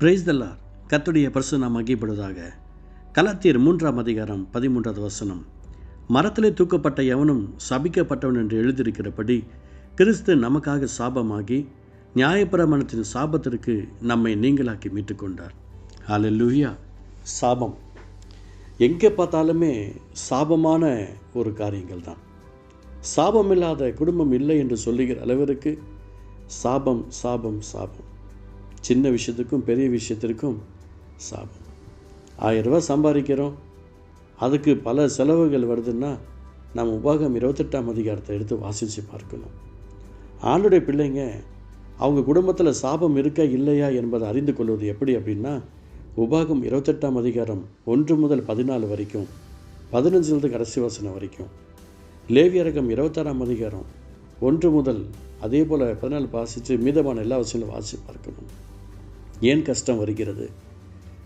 Price தல்லார் கத்துடைய பரிசு நாம் மகிப்படுவதாக கலாத்தியர் மூன்றாம் அதிகாரம் பதிமூன்றாவது வசனம். மரத்திலே தூக்கப்பட்ட எவனும் சபிக்கப்பட்டவன் என்று எழுதியிருக்கிறபடி கிறிஸ்து நமக்காக சாபமாகி நியாயப்பிரமாணத்தின் சாபத்திற்கு நம்மை நீங்களாக்கி மீட்டுக்கொண்டார். ஹalleluya சாபம். எங்கே பார்த்தாலுமே சாபமான ஒரு காரியங்கள் தான். சாபம் இல்லாத குடும்பம் இல்லை என்று சொல்லுகிற அளவிற்கு சாபம் சாபம் சாபம். சின்ன விஷயத்துக்கும் பெரிய விஷயத்திற்கும் சாபம். ஆயிரம் சம்பாதிக்கிறோம். அதுக்கு பல செலவுகள் வருதுன்னா நம்ம உபாகம் இருபத்தெட்டாம் அதிகாரத்தை எடுத்து வாசித்து பார்க்கணும். ஆண்டுடைய பிள்ளைங்க அவங்க குடும்பத்தில் சாபம் இருக்கா இல்லையா என்பதை அறிந்து கொள்வது எப்படி அப்படின்னா உபாகம் இருபத்தெட்டாம் அதிகாரம் ஒன்று முதல் பதினாலு வரைக்கும் பதினஞ்சுலேருந்து கடைசி வசனம் வரைக்கும் லேவியரகம் இருபத்தாறாம் அதிகாரம் ஒன்று முதல் அதே போல் பதினாலு வாசித்து மீதமான எல்லா வசனங்களும் வாசித்து பார்க்கணும். ஏன் கஷ்டம் வருகிறது?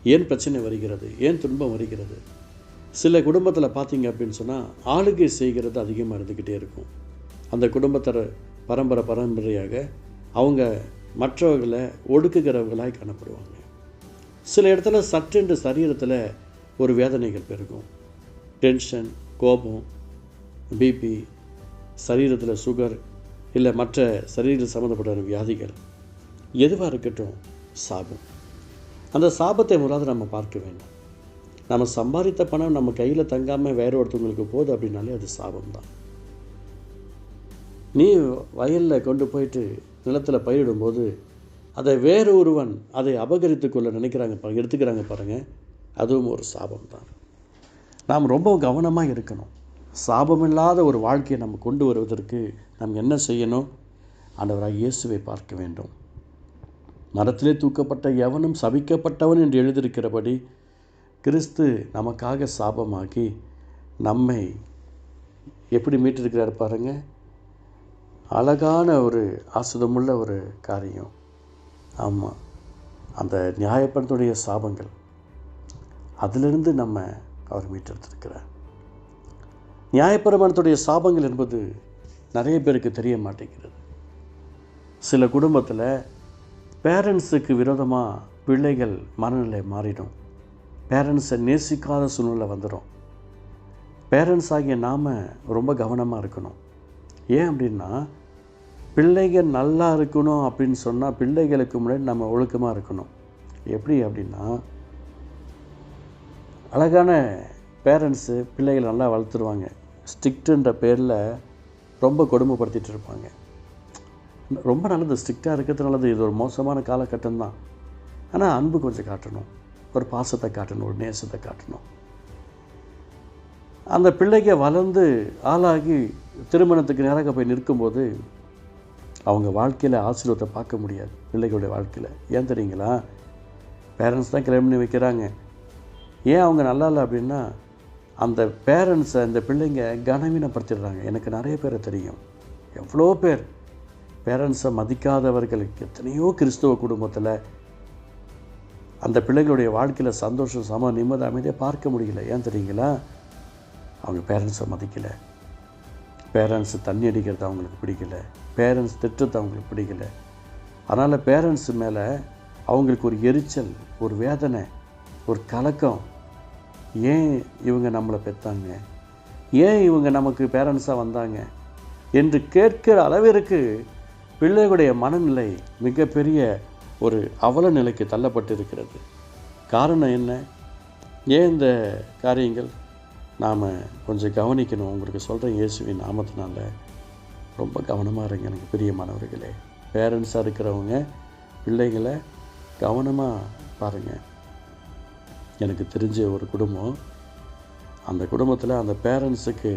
ஏன் பிரச்சனை வருகிறது? ஏன் துன்பம் வருகிறது? சில குடும்பத்தில் பார்த்தீங்க அப்படின்னு சொன்னால் ஆளுகை செய்கிறது அதிகமாக இருந்துக்கிட்டே இருக்கும். அந்த குடும்பத்தர பரம்பரை பரம்பரையாக அவங்க மற்றவர்களை ஒடுக்குகிறவர்களாய் காணப்படுவாங்க. சில இடத்துல சற்றென்று சரீரத்தில் ஒரு வேதனைகள் பெருகும். டென்ஷன் கோபம் பிபி சரீரத்தில் சுகர் இல்லை மற்ற சரீர சம்மந்தப்பட்ட வியாதிகள். எதுவாக இருக்கட்டும் சாபம். அந்த சாபத்தை முதலாவது நம்ம பார்க்க வேண்டும். நம்ம சம்பாதித்த பணம் நம்ம கையில் தங்காமல் வேற ஒருத்தவங்களுக்கு போகுது அப்படின்னாலே அது சாபம் தான் நீ வயலில் கொண்டு போயிட்டு நிலத்தில் பயிரிடும்போது அதை வேறு ஒருவன் அதை அபகரித்து கொள்ள நினைக்கிறாங்க பாருங்க எடுத்துக்கிறாங்க பாருங்கள் அதுவும் ஒரு சாபம் தான் நாம் ரொம்ப கவனமாக இருக்கணும். சாபமில்லாத ஒரு வாழ்க்கையை நம்ம கொண்டு வருவதற்கு நாம் என்ன செய்யணும்? ஆண்டவராக இயேசுவை பார்க்க வேண்டும். மரத்திலே தூக்கப்பட்ட எவனும் சபிக்கப்பட்டவன் என்று எழுதியிருக்கிறபடி கிறிஸ்து நமக்காக சாபமாகி நம்மை எப்படி மீட்டிருக்கிறார் பாருங்க. அழகான ஒரு ஆசுதமுள்ள ஒரு காரியம். ஆமாம் அந்த நியாயப்படத்துடைய சாபங்கள். அதிலிருந்து நம்ம அவர் மீட்டெடுத்திருக்கிறார். நியாயப்பிரமாணத்துடைய சாபங்கள் என்பது நிறைய பேருக்கு தெரிய மாட்டேங்கிறது. சில குடும்பத்தில் பேரண்ட்ஸுக்கு விரோதமாக பிள்ளைகள் மனநிலை மாறிடும். பேரண்ட்ஸை நேசிக்காத சூழ்நிலை வந்துடும் பேரண்ட்ஸ் ஆகிய நாம் ரொம்ப கவனமாக இருக்கணும். ஏன் அப்படின்னா பிள்ளைகள் நல்லா இருக்கணும் அப்படின்னு சொன்னால் பிள்ளைகளுக்கு முன்னாடி நம்ம ஒழுக்கமாக இருக்கணும். எப்படி அப்படின்னா அழகான பேரண்ட்ஸு பிள்ளைகளை நல்லா வளர்த்துருவாங்க. ஸ்ட்ரிக்ட்டுன்ற பேரில் ரொம்ப கொடுமைப்படுத்திட்டு இருப்பாங்க. ரொம்ப நல்லது ஸ்ட்ரிக்டாக இருக்கிறது நல்லது. இது ஒரு மோசமான காலகட்டம் தான் ஆனால் அன்பு கொஞ்சம் காட்டணும். ஒரு பாசத்தை காட்டணும் ஒரு நேசத்தை காட்டணும். அந்த பிள்ளைங்க வளர்ந்து ஆளாகி திருமணத்துக்கு நேராக போய் நிற்கும்போது அவங்க வாழ்க்கையில் ஆசீர்வாதத்தை பார்க்க முடியாது பிள்ளைகளுடைய வாழ்க்கையில். ஏன் தெரியுங்களா? பேரண்ட்ஸ் தான் கிளம்பி பண்ணி வைக்கிறாங்க. ஏன் அவங்க நல்லா இல்லை அப்படின்னா அந்த பேரண்ட்ஸை அந்த பிள்ளைங்க கனவீனப்படுத்திடுறாங்க. எனக்கு நிறைய பேரை தெரியும். எவ்வளோ பேர் பேரண்ட்ஸை மதிக்காதவர்களுக்கு எத்தனையோ கிறிஸ்துவ குடும்பத்தில் அந்த பிள்ளைகளுடைய வாழ்க்கையில் சந்தோஷம் சம நிம்மதி அமைதியாக பார்க்க முடியல. ஏன் தெரியுங்களா? அவங்க பேரண்ட்ஸை மதிக்கலை. பேரண்ட்ஸ் தண்ணி அடிக்கிறது அவங்களுக்கு பிடிக்கல. பேரண்ட்ஸ் திட்டத்தை அவங்களுக்கு பிடிக்கல. அதனால் பேரண்ட்ஸ் மேலே அவங்களுக்கு ஒரு எரிச்சல் ஒரு வேதனை ஒரு கலக்கம். ஏன் இவங்க நம்மளை பெற்றாங்க ஏன் இவங்க நமக்கு பேரண்ட்ஸாக வந்தாங்க? என்று கேட்கிற அளவிற்கு பிள்ளைகளுடைய மனநிலை மிகப்பெரிய ஒரு அவல நிலைக்கு தள்ளப்பட்டிருக்கிறது. காரணம் என்ன? ஏன் இந்த காரியங்கள் நாம் கொஞ்சம் கவனிக்கணும்? உங்களுக்கு சொல்கிறேன் இயேசுவின் நாமத்தினால. ரொம்ப கவனமாக இருங்க எனக்கு பிரியமானவர்களே. பேரண்ட்ஸாக இருக்கிறவங்க பிள்ளைங்களை கவனமாக பாருங்கள் எனக்கு தெரிஞ்ச ஒரு குடும்பம் அந்த குடும்பத்தில் அந்த பேரண்ட்ஸுக்கு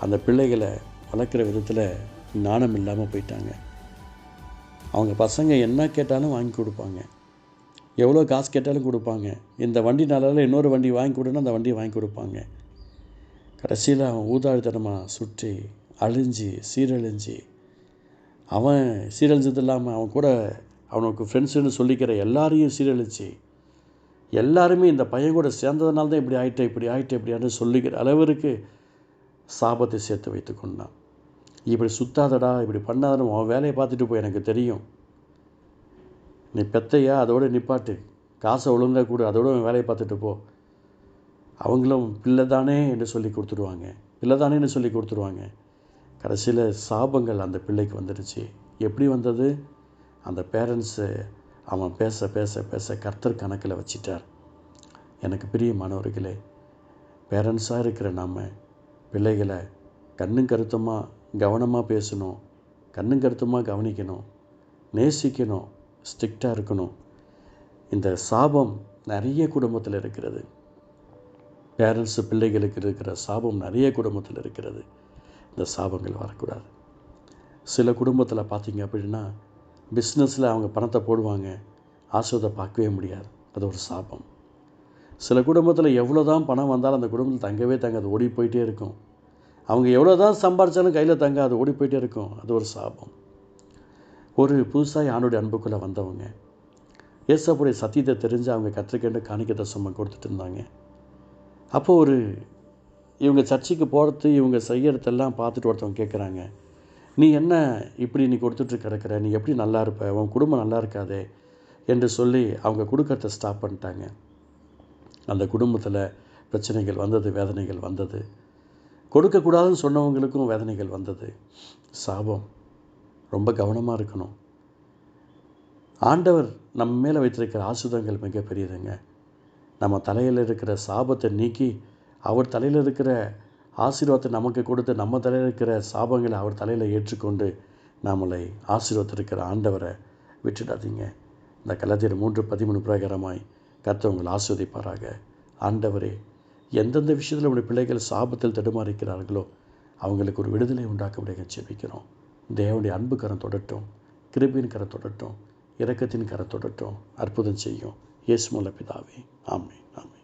அந்த பிள்ளைகளை வளர்க்குற விதத்தில் நாணம் இல்லாமல் போயிட்டாங்க. அவங்க பசங்க என்ன கேட்டாலும் வாங்கி கொடுப்பாங்க. எவ்வளோ காசு கேட்டாலும் கொடுப்பாங்க. இந்த வண்டி நாளால் இன்னொரு வண்டி வாங்கி கொடுன்னா அந்த வண்டியை வாங்கி கொடுப்பாங்க. கடைசியில் அவன் ஊதாரித்தனமாக சுற்றி அழிஞ்சு சீரழிஞ்சு அவன் சீரழிஞ்சது இல்லாமல் அவன் கூட அவனுக்கு ஃப்ரெண்ட்ஸுன்னு சொல்லிக்கிற எல்லாரையும் சீரழிச்சு எல்லாருமே இந்த பையன் கூட சேர்ந்ததுனால தான் இப்படி ஆயிட்டே இப்படி ஆயிட்டே இப்படியான்னு சொல்லிக்கிற அளவிற்கு சாபத்தை சேர்த்து வைத்து கொண்டான். இப்படி சுத்தாதடா இப்படி பண்ணாதடா உன் வேலையை பார்த்துட்டு போய் எனக்கு தெரியும். நீ பெத்தையா அதோட நிப்பாட்டு. காசை ஒழுங்காக கொடு அதோட உன் வேலையை பார்த்துட்டு போ. அவங்களும் பிள்ளை தானே என்று சொல்லி கொடுத்துருவாங்க பிள்ளை தானேன்னு சொல்லி கொடுத்துருவாங்க கடைசியில் சாபங்கள் அந்த பிள்ளைக்கு வந்துடுச்சு. எப்படி வந்தது? அந்த பேரண்ட்ஸு அவன் பேச பேச பேச கர்த்தர் கணக்கில் வச்சிட்டார். எனக்கு பிரியமானவர்களே பேரண்ட்ஸாக இருக்கிற நம்ம பிள்ளைகளை கண்ணும் கருத்துமாக கவனமாக பேசணும். கண்ணும் கருத்துமாக கவனிக்கணும். நேசிக்கணும். ஸ்ட்ரிக்டாக இருக்கணும். இந்த சாபம் நிறைய குடும்பத்தில் இருக்கிறது. பேரண்ட்ஸு பிள்ளைகளுக்கு இருக்கிற சாபம் நிறைய குடும்பத்தில் இருக்கிறது. இந்த சாபங்கள் வரக்கூடாது. சில குடும்பத்தில் பார்த்தீங்க அப்படின்னா பிஸ்னஸில் அவங்க பணத்தை போடுவாங்க. ஆசிரியத்தை பார்க்கவே முடியாது. அது ஒரு சாபம். சில குடும்பத்தில் எவ்வளோ தான் பணம் வந்தாலும் அந்த குடும்பத்தில் தங்கவே தங்க அது ஓடி போயிட்டே இருக்கும். அவங்க எவ்வளோ தான் சம்பாரித்தாலும் கையில் தங்காது ஓடி போயிட்டே இருக்கும். அது ஒரு சாபம். ஒரு புதுசாக ஆணுடைய அன்புக்குள்ளே வந்தவங்க ஏசப்புடைய சத்தியத்தை தெரிஞ்சு அவங்க கற்றுக்கண்டு காணிக்கத்தை சும்மா கொடுத்துட்டு இருந்தாங்க. அப்போ ஒரு இவங்க சர்ச்சுக்கு போகிறது இவங்க செய்கிறதெல்லாம் பார்த்துட்டு ஒருத்தவங்க கேட்குறாங்க நீ என்ன இப்படி நீ கொடுத்துட்டு கிடக்கிற? நீ எப்படி நல்லா இருப்ப? உன் குடும்பம் நல்லா இருக்காதே? என்று சொல்லி அவங்க கொடுக்கறத ஸ்டாப் பண்ணிட்டாங்க. அந்த குடும்பத்தில் பிரச்சனைகள் வந்தது வேதனைகள் வந்தது. கொடுக்கக்கூடாதுன்னு சொன்னவங்களுக்கும் வேதனைகள் வந்தது. சாபம். ரொம்ப கவனமாக இருக்கணும். ஆண்டவர் நம்ம மேலே வைத்திருக்கிற ஆசுதங்கள் மிகப்பெரியதுங்க நம்ம தலையில் இருக்கிற சாபத்தை நீக்கி அவர் தலையில் இருக்கிற ஆசீர்வாதத்தை நமக்கு கொடுத்து நம்ம தலையில் இருக்கிற சாபங்களை அவர் தலையில் ஏற்றுக்கொண்டு நம்மளை ஆசீர்வத்திருக்கிற ஆண்டவரை விட்டுடாதீங்க. இந்த கலத்தியர் மூன்று பதிமூணு பிரகாரமாய் கர்த்தர் உங்களை ஆஸ்வதிப்பாராக ஆண்டவரே எந்தெந்த விஷயத்தில் நம்முடைய பிள்ளைகள் சாபத்தில் தடுமாறிக்கிறார்களோ அவங்களுக்கு ஒரு விடுதலை உண்டாக்க முடிய ஜெபிக்கிறோம். தேவனுடைய அன்பு கரம் தொடட்டும் கிருபின் கரம் தொடட்டும் இரக்கத்தின் கரம் தொடட்டும் அற்புதம் செய்யும். இயேசு மூல பிதாவே. ஆமே ஆமே